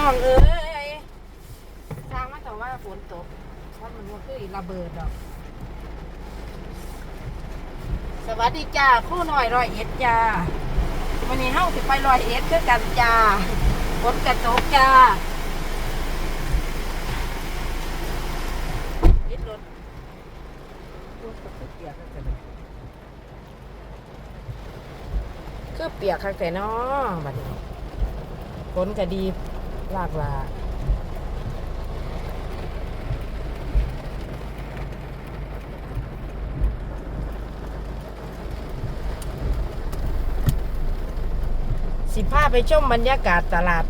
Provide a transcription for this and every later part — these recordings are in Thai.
น้องเอ้ยทางมาแต่ว่าฝนตกเพราะมันว่าคือระเบิดดอก สวัสดีจ้าครู่หน่อยรอยเอ็ดจ้าวันนี้เฮาสิไปรอยเอ็ดคือกันจ้าฝนกระตกจ้าปิดรถคือเปียกแล้วจ้ะเนี่ยคือเปียกคักแต่น้อบัดนี้ฝนก็ดี ลากลาสิพาไปชมบรรยากาศตลาด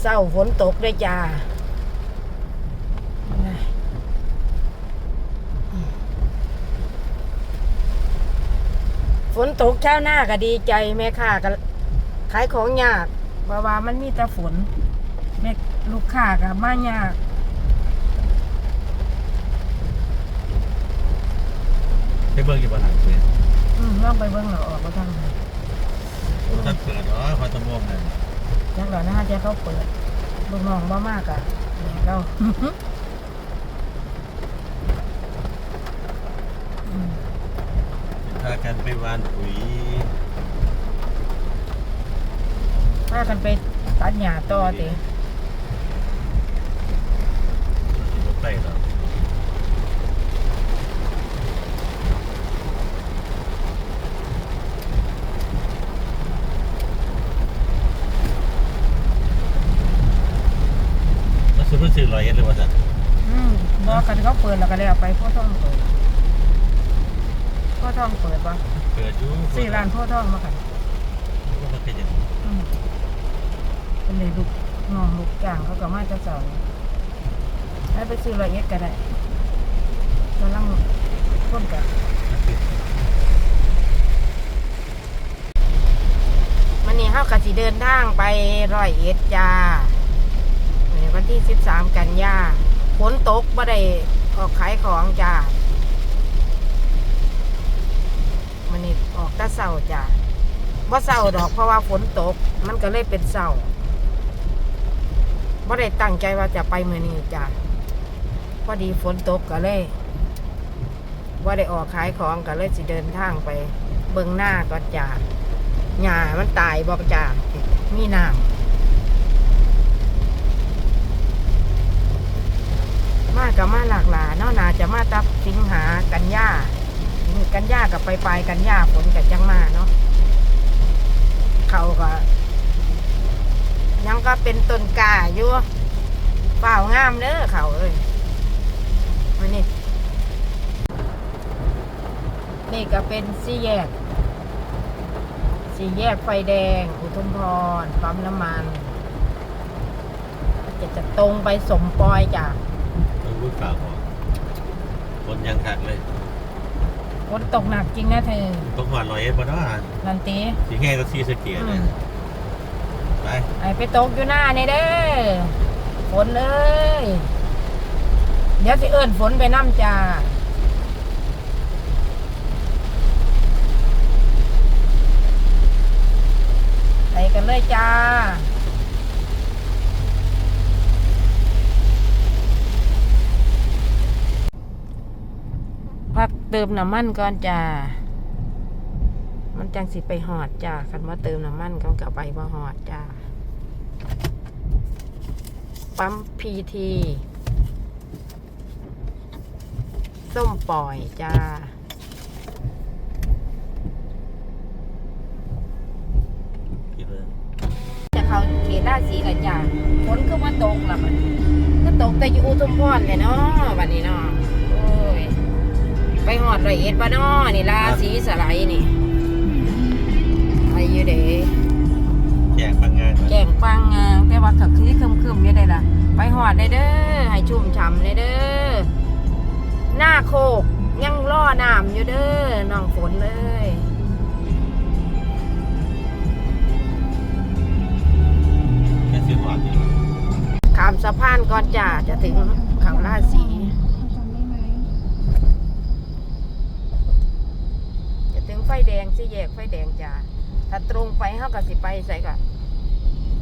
เศร้าฝนตกด้วยจ้าฝนตกเช้าหน้าก็ดีใจแม่ค้าก็ขายของยากเพราะว่ามันมีแต่ฝน แม่ลูกค้าก็มายากไปเบิ่งอยู่บ้านหลังเปิดอืมลองไปเบิ่งเราออกก็ทางถ้าเปิดเหรอพอตะม่วงนั่นจังหวะนะฮะจะเขาเปิดลูกน้องบ่มากอะเนี่ยเราอืมพากันไปหวานปุ๋ยพากันไปตัดหญ้าต่อติ สิบ่ไปหรอกแล้วซื้อเพิ่นซื้อร้อยเอ็ดเลยว่าซั่นอืมบอกกันเขาเปิดแล้วก็เลยเอาไปพ่อท่องเปิดพ่อท่องเปิดปะเปิดอยู่สี่ร้านพ่อท่องมากันว่ามันเป็นหยังอืมเป็นเลยลูกน้องลูกจ้างเขาก็มาจะเสา ให้ไปซื้อละเอียดก็ได้กำลังพ่นกันวันนี้เขากะสิเดินทางไปรอยเอ็ดจ้าในวันที่สิบสามกันยาฝนตกบ่ได้ออกขายของจ้าวันนี้ออกตะเสาจ้าบ่เสาดอกเพราะว่าฝนตก มันก็เลยเป็นเสาบ่ได้ตั้งใจว่าจะไปเมื่อนี้จ้า อดีฝนตกก็เลยว่าได้ออกขายของก็เลยสิเดินทางไป เบิ่งหน้าก่อนจ้าหญ้ามันตายบอกจ้ามีน้ำมากับมาหลากหลายเนาะนาจะมาตับสิงหากันยากันยากับไปปลายกันยาฝนกับจังมาเนาะเขาก็ยังก็เป็นต้นกาอยู่เปล่างามเด้อเขาเอ้ยมานี่ นี่ก็เป็นสี่แยก สี่แยกไฟแดง อุทุมพรปั๊มน้ำมัน จะจะตรงไปสมปอยจ้ะต้องรู้ข่าวบ่คนยังคักเลยฝนตกหนักจริงนะเธอต้องหอดร้อยเอ็ดบ่เนาะนันตีสิแห้งก็ซีสะเกียอืนะมไปไอไปตกอยู่หน้านี่เด้อฝนเอ้ยเดี๋ยวสิเอิ้นฝนไปน้ำจ้า ไปกัน เลยจ้า พักเติมน้ำมันก่อนจ้า มันจังสิไปหอดจ้าคันว่าเติมน้ำมันก็กลับไปมาหอดจ้า ปั๊มพีที ส้มปล่อยจ้า คิดว่า จะเขาเขต ราศีละจ้าฝนก็มาตกละมันก็ตกแต่อยู่อุทุมพรเลยเนาะวันนี้เนาะโอ้ยไปหอดร้อยเอ็ดบ้านนาะนี่ราศีสไลด์นี่ไปอยู่เด้แจกพลังงานแก่งปังงามแต่ว่าก็คือคึมๆอยู่ได้ล่ะ ไปหอดได้เด้อให้ชุ่มฉ่ำได้เด้อหน้าโคกยังล่อน้ำอยู่เด้อน้องฝนเลยามสะพานก่อนจ้าจะถึงเขาราศีจะถึงไฟแดงสิแยกไฟแดงจ้าถ้าตรงไปเขาก็สิไปใส่ก็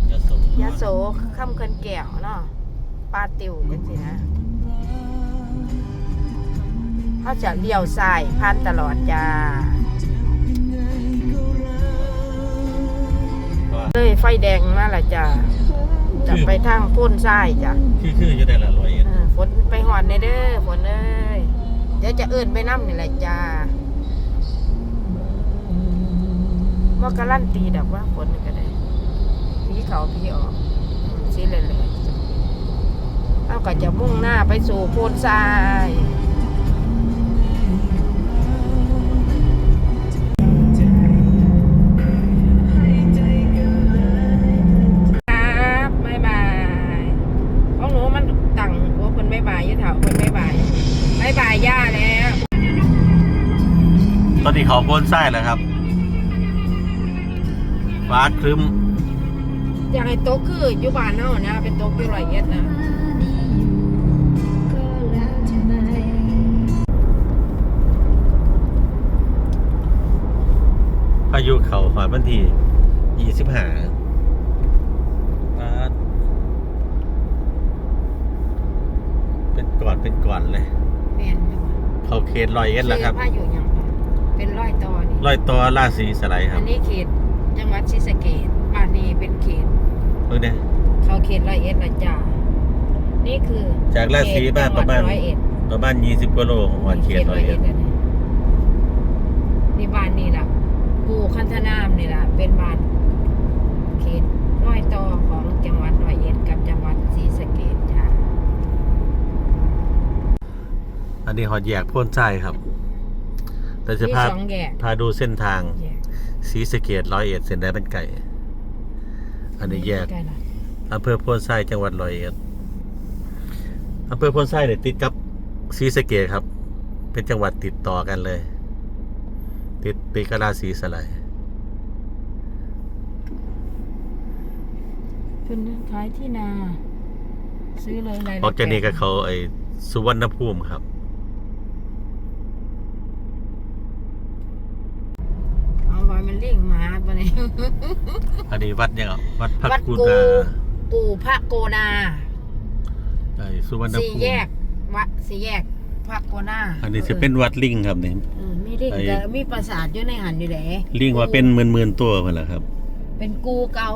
เดี๋ยวะโสยะโสค่ำเคินแก้วเนาะปลาติวกันสินะเขาจะเลี้ยวซ้ายผ่านตลอดจ้าว่าเลยไฟแดงมาและจ้า จะไปทางพ้นซ้ายจ้ะคือคืออยู่ได้ละร้อยเอ็ดเออฝนไปหอนในเด้อฝนเอ้ยเดี๋ยวจะเอื่นไปน้ำนี่แหละจ้าว่าการันตีดอกว่าฝนนี่ก็ได้พี่เขาพี่ออกอืมสิเลยเลยเอาก็จะมุ่งหน้าไปสู่โพนทราย โพ้นไส้แล้วครับฟ้าครึ้มอยากให้โต๊ะคืออยู่บ้านเฮานะ เป็นโต๊ะอยู่ร้อยเอ็ดนะพายุเขาหอยบันทียี่สิบห้าเป็นก่อนเป็นก่อนเลย แม่นอยู่เขาเขตร้อยเอ็ดแล้วครับซื้อผ้าอยู่หยัง เป็นร้อยตอนี่ร้อยตัวราศีสไลด์คอัรับนนี้เขตจังหวัดศรีสะเกษบ้านนี้เป็นเขตเมื่อเนี่ย เขาเขตร้อยเอ็ดละจ้านี่คือจากราศีบ้านประมาณ เขตจังหวัดร้อยเอ็ดประมาณยี่สิบกิโลของวันเขตร้อยเอ็ดขตนี่นี่บ้านนี่ล่ะกูคันธนามนี่ล่ะ เป็นบ้านเขตร้อยต่อของจังหวัดร้อยเอ็ดกับจังหวัดศรีสะเกษจ้าอันนี้หอดแยกโพ้นไส้ครับ แต่จะมีพาสองแยก พาดูเส้นทางแยกศรีสะเกดร้อยเอ็ดเส้นได้เป็นไก่ อันนี้แยกใล้ๆล่ะอำเภอโพ้นไส้จังหวัดร้อยเอ็ดอำเภอโพ้นไส้เนี่ยติดกับศรีสะเกดครับ เป็นจังหวัดติดต่อกันเลย ติดติดกับราศีสไลด์เป็นขายที่นา ซื้อเลยรายละออกจากนี้ก็แปดเขาไอ้สุวรรณภูมิครับ เอาไว้มันเลี้ยงหมาปะเนี่ย อันนี้วัดยังอะวัดพักวัดกูกูนากูพระโกนาไอ้สุวรรณสี่ภูมิแยกวัดสี่แยกพระโกนาอันนี้จะเป็นวัดลิงครับนี่ เออมีลิงไอ้ แต่มีปราสาทอยู่ในหันอยู่แหละลิงว่าเป็นหมื่นๆตัวเพื่อนละครับ เป็นกูเก่า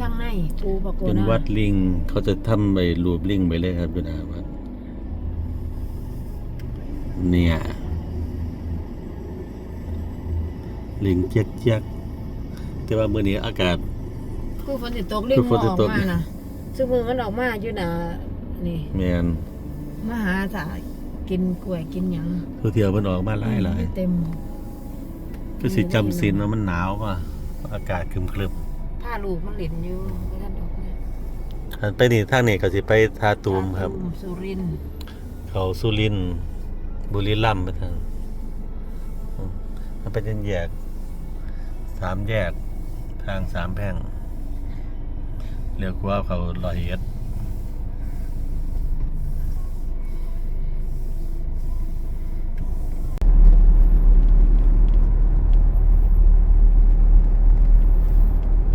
ข้างในกูพระโกนาเป็นวัดลิงเขาจะทำไปรูปลิงไปเลยครับอยู่หนาวัดเนี่ยลิงเจ๊ยกเจ๊ยก แต่ว่ามื้อนี้อากาศกูฝนสิตกลิงคือฝมันนสิออกตกมานะซึ่งมือมันออกมาอยู่น่ะนี่แมนมาหาสากินกล้วยกินหยังตัวเที่ยวมันออกมาหลายหลายเต็มก็สิจำศีลว่ามันหนาวกว่าอากาศครึมผ้าลูกมันเหลินอยู่บ่ท่านออกมาๆอันไปนี่ทางนี้ก็สิไปทาตูมครับท่าตูสุรินทร์เขาสุรินทร์บุรีรัมย์ไปทางอืมมันเป็นแยกสามแยก ทางสามแพร่งเรียกว่าเขาลอยเอ็ด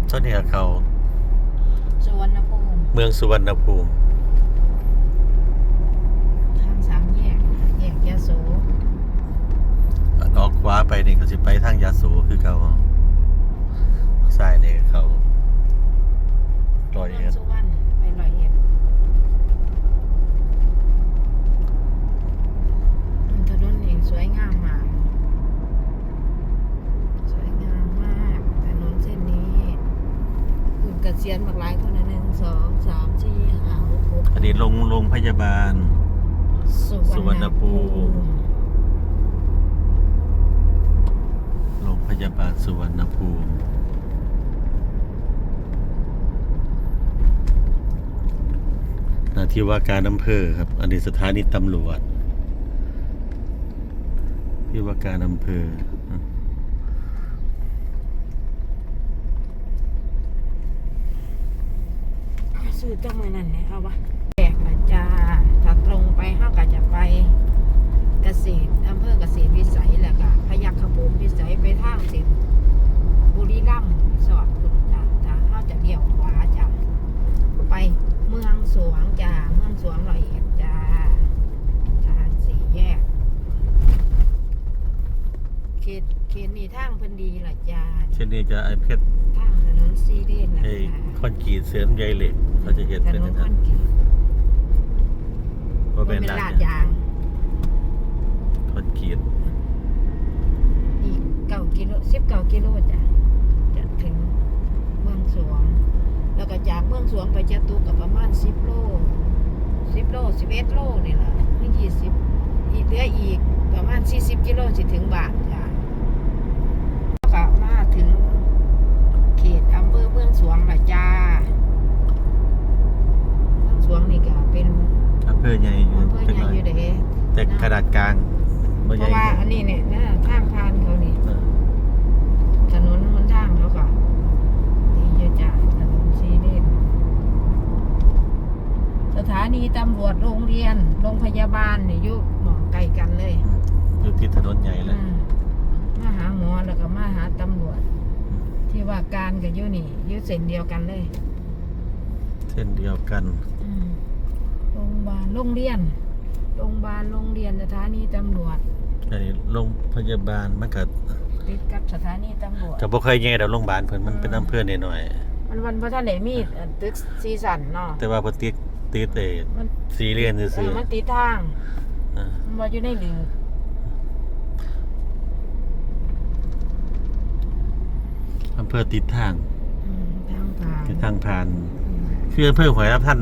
ตอนนี้เขาสุวรรณภูมิเมืองสุวรรณภูมิ ทางสามแยก แยกยะโสออกขวาไปนี่ก็สิไปทางยาสูคือเขา ซ้ายนี่เขาลอยเมือเอ็งดสุวรรณไปร้อยเอ็ดถนนเองสวยงามมาก สวยงามมากถนนเส้นนี้คุณเกษียณมากหลายคนนะหนึ่งสองสามสี่ห้าหกหกอันนี้โรงโรงพยาบาล สุวรรณภูมิโรงพยาบาลสุวรรณภูมิ หน้า ที่ว่าการอำเภอครับ อันนี้สถานีตำรวจ ที่ว่าการอำเภอซื้อจังมือนั่นเนี่ยเอาวะแบกนะจ้าถ้าตรงไปห้าก็จะไปเกษตรอำเภอเกษตรวิสัยแหละก็พยัคฆภูมิวิสัยไปทางเส้นบุรีรัมย์สอดคุณจ้าถ้าห้าจะเลี้ยวขวาจ้า เพิ่นดีล่ะจ้า เช่นนี้จะไอเพชรทางถนนซีเดนนะไอคะคอนกรีตเสริมใยเหล็กเขาจะเห็นถเป็นนอนย่างคนั้อนนกรีตเพราะเป็เป็นนลาลาดดยางคอนกรีตอีกเก้ากิโลสิบเก้ากิโลจ้ะจะถึงเมืองสวง แล้วก็จากเมืองสวงไปจตุกับประมาณสิบโลสิบโลสิบเอ็ดโลนี่แหละไม่ยี่สิบอีกเหลืออีกประมาณสี่สิบกิโลสิถึงบาทจ้ะแล้วก็มาถึงเขตอำเภอเมือง สวงละจ้าเมืองสวงนี่ก็เป็นอำเภอใหญ่อยู่อำเภอจังใหญ่หน่อยอยู่เด้ แต่ขนาดกลางบ่เพใหญ่ราะว่าอันนี้เนี่ยนะทางผ่านเขานี่เออถนนมันทางเขาก็ดีเยอะจ้ะถนนซีเดนสถานีตำรวจโรงเรียนโรงพยาบาลนี่อยู่หมองไกลกันเลยอืมอยู่ที่ถนนใหญ่เลย อืมมาหาหมอแล้วก็มาหาตำรวจ ที่ว่าการกับอยู่นี่อยู่เส้นเดียวกันเลยเส้นเดียวกันอืมโรงพยาบาลโรงเรียนโรงพยาบาลโรงเรียนสถานีตำรวจอันนี้โรงพยาบาลมันก็ติดกับสถานีตำรวจก็บ่ค่อยใหญ่ดอกโรงพยาบาลเพิ่นมันเป็นอำเภอหน่อยมันวันพระท่านไหนมีอันตึกซีสันเนาะ ๆแต่ว่าเพิ่นติดติดเอมัน สีเรียนเอซื่ออมันติดทางๆอ่า มันว่าอยู่ในหลือ อำเภอติดทางอืมทางผ่านติดทางผ่าน คืออำเภอหวยรับท่าน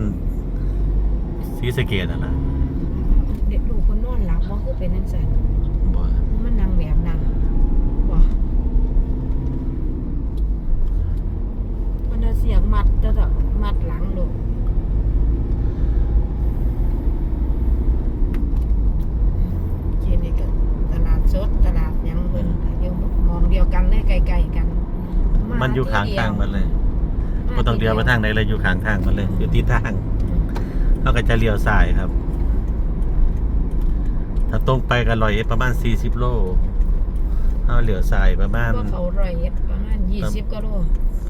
ศรีสะเกษนั่นล่ะเด็กลูกคนนอนหลับว่าคือเป็นนั่นสันบ่มันนั่งแบบนั้นบ่มันเอาเสียงมัดจะแบบมัดหลังลูกเจนี่ก็ตลาดสดตลาดหยังเพิ่นก็อยู่มองเดียวกันเลยไกลๆกัน มัน อยู่ข้างทางมันเลยบ่ต้องเลี้ยวไปทางไหนเลยอยู่ข้างทางมันเลย อยู่ที่ทางเราก็จะเลี้ยวซ้ายครับ ถ้าตรงไปก็ร้อยเอ็ดประมาณ40โลเฮาเลี้ยวซ้ายประมาณก็เขาร้อยเอ็ดประมาณยี่สิบกิโล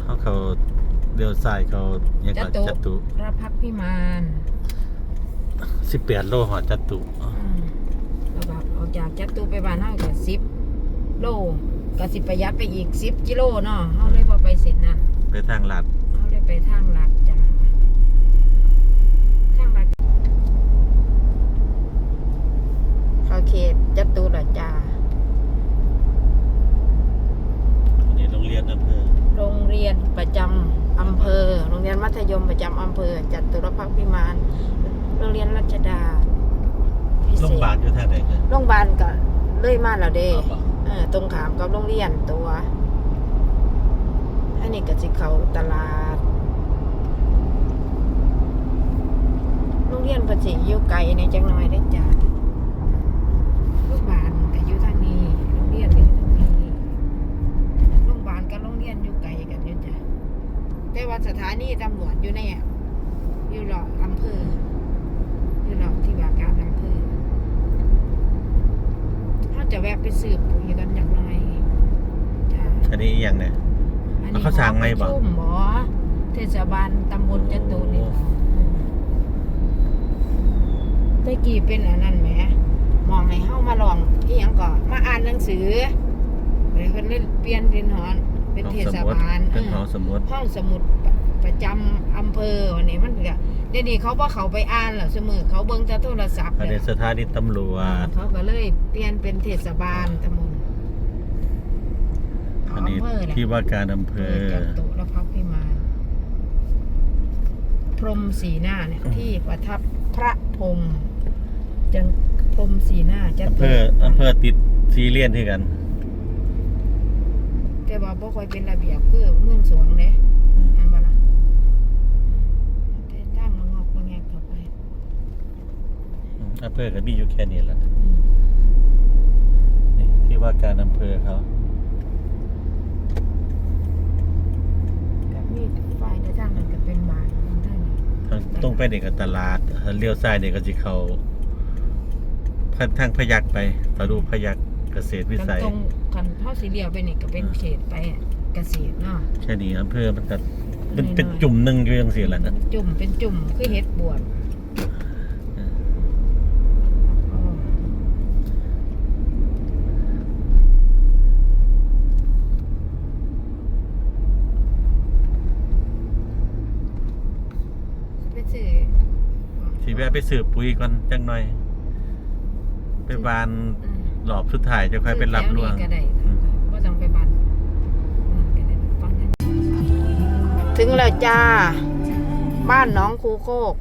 เฮาเขาเลี้ยวซ้ายเขายังก็จตุจตุระพักพิมาน18โลหอดจตุอืมแล้วแบบออกจากจัตุไปบ้านเฮาก็สิบโล ก็สิประหยัดไปอีกสิบกิโลเนาะเฮาเลยบ่ไปเส้นนั้นไปทางลัดเฮาเลยไปทางลัดจ้ะทางลัดเขาเขตจัตุละจ้าอันนี้โรงเรียนอำเภอโรงเรียนประจำอำเภอ โรงเรียนมัธยมประจำอำเภอจัตุรพักษ์พิมานโรงเรียนรัชดาพิเศษโรงพยาบาลอยู่ทางไหนเนี่ยโรงพยาบาลก็เลยมาแล้วเด้อ๋อบ่ เออตรงขามกับโรงเรียนตัวอันนี้ก็สิเขาตลาด โรงเรียนเพิ่นสิอยู่ไกลในจังน่อยได้จ้ะโรงพยาบาลก็อยู่ทางนี้ โรงเรียนก็อยู่ทางนี้โรงพยาบาลกับโรงเรียนอยู่ไกลกันอยู่จ้ะแต่ว่าสถานีตำรวจอยู่ในอะอยู่รอบอำเภอ อยู่รอบที่ว่าการอำเภอเขาจะแวะไปสืบปุ๋ยกันอย่างไรจ้ะ อันนี้อีหยังเนี่ย อันเขาสั่งไงบ่หอประชุมหมอเทศบาลตำบลจัตุนี่ล่ะอืมแต่กี้เป็นอันนั้นแหมมองให้เฮามาลองอีหยังก็มาอ่านหนังสือเลยเพิ่นเล่นเปลี่ยนเป็นหอนเป็นเทศบาลเป็นหเอออสมุดห้องสมุดประประจำอำเภอวันนี้มันก็เดี๋ยวนี้เขาบ่เขาไปอ่านแล้วเสมอเขาเบิ่งแต่โทรศัพท์อันแล้นี้วสถานีตำรวจ เขาก็เลยเปลี่ยนเป็นเทศบาลตำบล อันนี้อำเภอแหละที่ว่าการอำเภเอออจัตุรพักษ์พิมานพรหมสีหน้าเนี่ยอืมที่ประทับพระพรหมจังพรหมสีหน้าจัอำตุเภออำเภอติดซีเรียนที่กัน แต่ว่าบ่ค่อยเป็นระเบียบคือเมืองสวงเด้อันบ่ล่ะแต่ตั้งมันงอกมันแงกเข้าไปอำเภอก็มีอยู่แค่นี้แหละอืมนี่ที่ว่าการอำเภอเขา กับมีไฟในทางนั้นก็เป็นบ้านทางนี้ ทางตรงไปนี่ก็ตลาดเลี้ยวซ้ายนี่ก็สิเขาทางพยักไปตะดูพยักเกษตรวิกันสัยตรงกันเท่าสีเหลียวไปนี่ก็เป็นเขตไปอะเกษตรเนาะแค่นี้อำเภอมันก็เป็นน้อยๆเป็นจุ่มหนึ่งอยู่ยังสิแหละนะจุ่มเป็นจุ่มคือเห็ดบวบ ไปสืบปุ๋ยก่อนจังหน่อย ไปบานอืมหลอบสุดท้ายจะค่อยไปรับรวงซื้อแถวนี้ก็ได้อืมก็ต้องไปบ้านนั่นก็ได้ฟังกันถึงแล้วจ้า บ้านหน้องคูโคก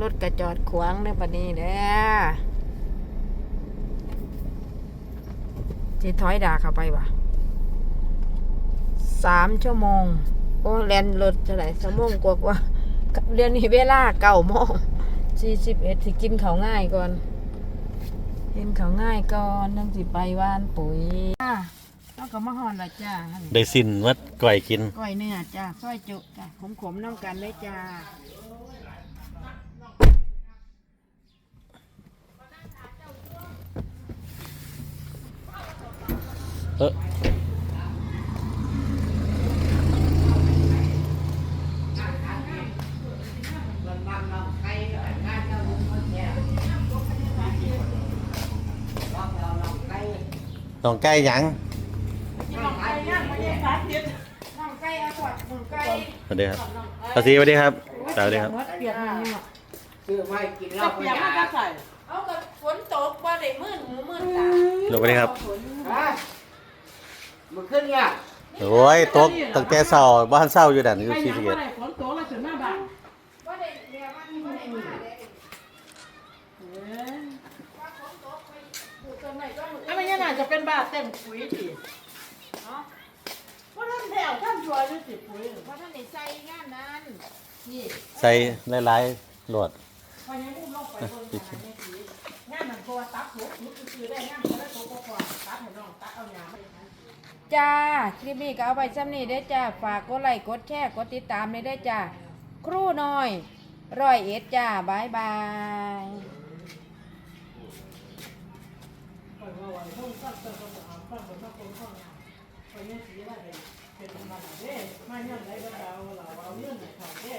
รถกระจอดขวางในปันนี้เด้อสิถอยด่าเข้าไปวะสามชั่วโมง โอ้แลนรถจะไหนชั่วโมงกว่าว่าเรียนนี้เวลาเก่าโมงสี่สิบเอ็ดสิกินเขาวง่ายก่อนกินเขาวง่ายก่อนนั่งสิไปว่านปุ๋ยจ้าแล้วก็มาหอนละจ้าได้สินวัดก่อยกินก้อยเนื้อจ้าซอยจุจ้าขมๆน้ำกันเลยจ้าเออ น้องไก่หยังน้องไก่เอาขวดน้องไก่สวัสดีครับภาษีสวัสดีครับสวัสดีครับ เปียกมันเนี่ยซื้อไม่กินเหล้าเปียกมันก็ใส่เอากับฝนตกบ่ได้มื่นหูมื่นตาสวัสดีครับฮะมันขึ้นเนี่ยโอ้ยตกตั้งแต่เช้าบ้านเช้าอยู่ดันอยู่ไปที่ยังสิบบ่เอ็ดได้ฝนตกแล้วถึงหน้าบ้าน บ่ได้เรียกว่าบ่ได้มาเลย เอ้ย ว่าฝนตกไปปลูกต้นไม้ต้น แล้วมันยังน่าจะเป็นบ้าเต็มปุ๋ยดิเนาะว่าท่านแถวท่านช่วยด้วยสิปุ๋ยว่าท่านได้ใส่งานนั้นนี่ใส่หลายๆโหลดพอยังอุ้มลงไปบนขนาดนี้สิงานมันตัวตัดหัวขุดคือได้งานก็ได้ตัวก็พอตัดให้น้องตัดเอาหยาไปจ้า คลิปนี้ก็เอาไปซ้ำนี่ได้อจ้า ฝากกดไลค์กดแชร์กดติดตามเลยได้อจ้า ครู่น้อยร้อยเอ็ดจ้าบ๊ายบาย อนห้องสร้างเติมกระบอกสร้างบนห้องคนห้องงานคนนี้สีว่าเป็นเป็นธรรมดาเด้ไม่เงื่อนไรก็เราเราเอาเงื่อนไหนเขาเด้